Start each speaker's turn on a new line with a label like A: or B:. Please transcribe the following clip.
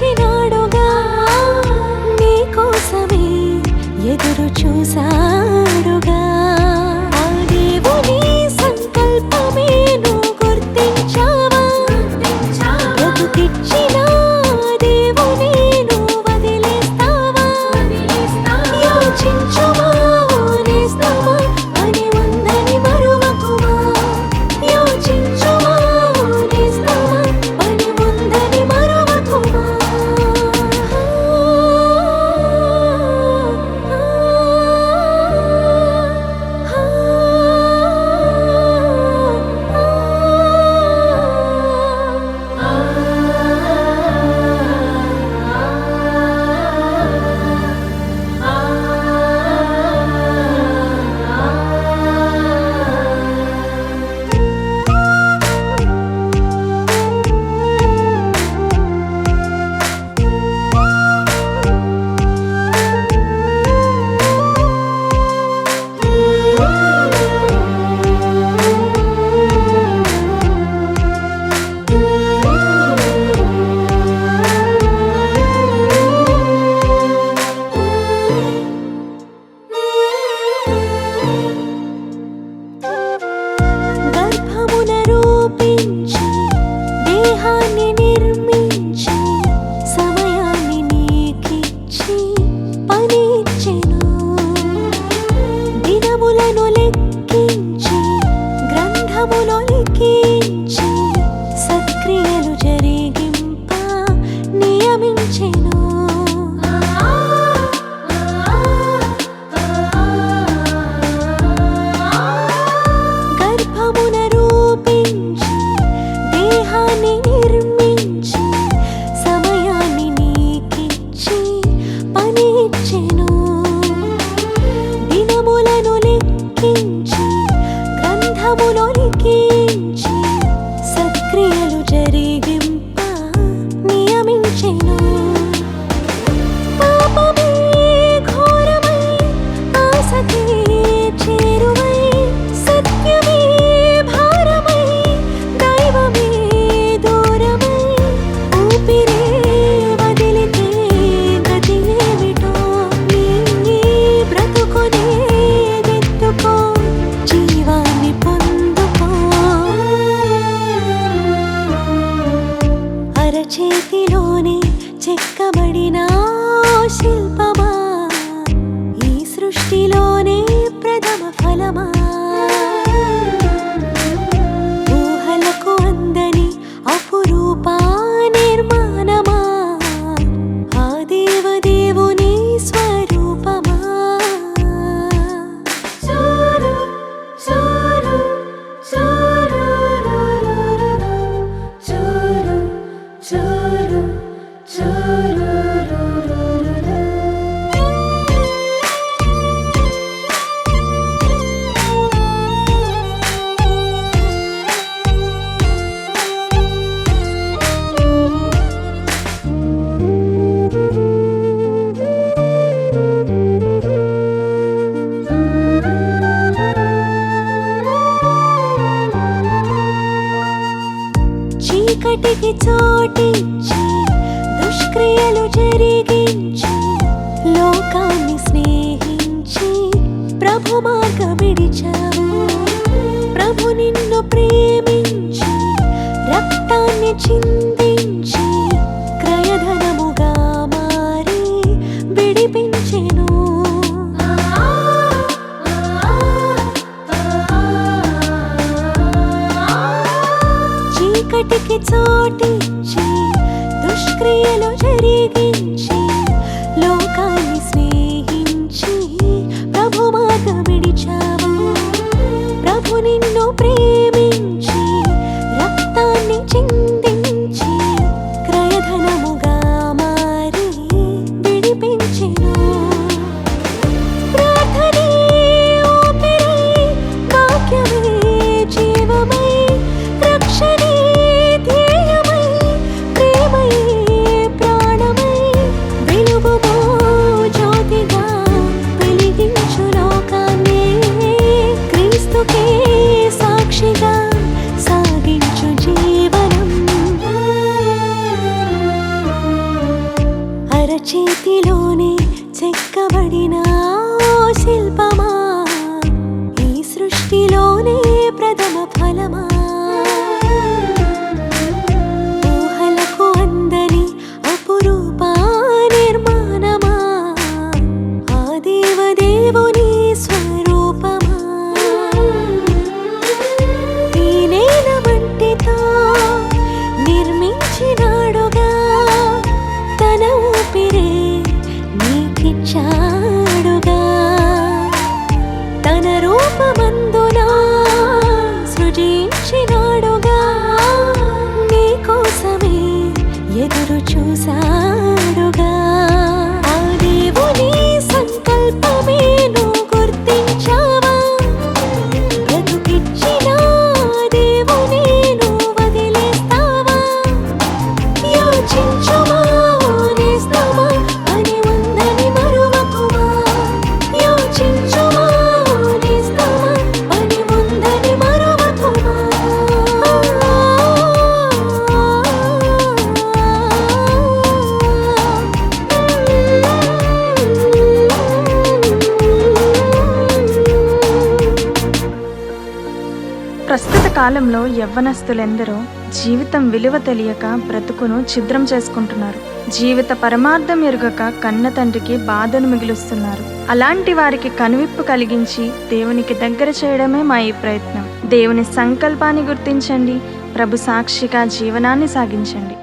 A: వచ్చినాడుగా నీకోసమే ఎదురు చూసా. గడిచెను దినములను లెక్కించి గ్రంథములో లిఖి ఒకటికి చోటిచ్చి దుష్క్రియలు జరిగించి లోకాన్ని స్నేహించి ప్రభు మార్గం విడిచావు ప్రభు నిన్ను ప్రేమించి రక్తాన్ని చింది చీకటికి చోటించి దుష్క్రియలు జరిగించి లోకాన్ని స్నేహించి ప్రభు మాట విడిచావు. ప్రభు నిన్ను ప్రియ 就在
B: కాలంలో యవ్వనస్తులెందరో జీవితం విలువ తెలియక బ్రతుకును ఛిద్రం చేసుకుంటున్నారు. జీవిత పరమార్థం ఎరుగక కన్న తండ్రికి బాధను మిగులుస్తున్నారు. అలాంటి వారికి కనువిప్పు కలిగించి దేవునికి దగ్గర చేయడమే మా ఈ ప్రయత్నం. దేవుని సంకల్పాన్ని గుర్తించండి. ప్రభు సాక్షిగా జీవనాన్ని సాగించండి.